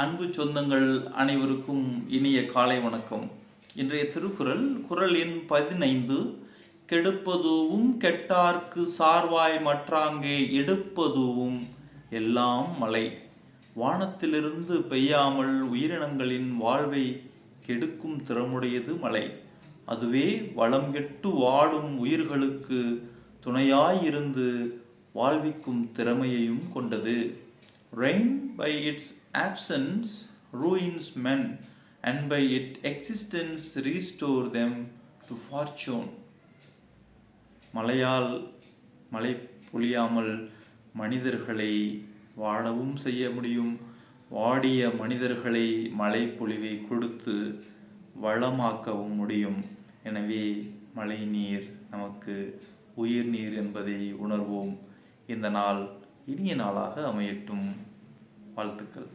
அன்பு சொந்தங்கள் அனைவருக்கும் இனிய காலை வணக்கம். இன்றைய திருக்குறள் குரல் எண் பதினைந்து கெடுப்பதுவும் கெட்டார்க்கு சார்வாய் மற்றாங்கே எடுப்பதுவும் எல்லாம் மழை வானத்திலிருந்து பெய்யாமல் உயிரினங்களின் வாழ்வை கெடுக்கும் திறமுடையது மழை அதுவே வளம் கெட்டு வாடும் உயிர்களுக்கு துணையாயிருந்து வாழ்விக்கும் திறமையையும் கொண்டது. Rain, by its absence, ruins men, and by its existence, restore them to fortune. மழையால் மழை பொழியாமல் மனிதர்களை வாழவும் செய்ய முடியும். வாடிய மனிதர்களை மழை பொழிவை கொடுத்து வளமாக்கவும் முடியும். எனவே மழை நீர் நமக்கு உயிர் நீர் என்பதை உணர்வோம். இந்த நாள் இனிய நாளாக அமையட்டும் வாழ்த்துக்கள்.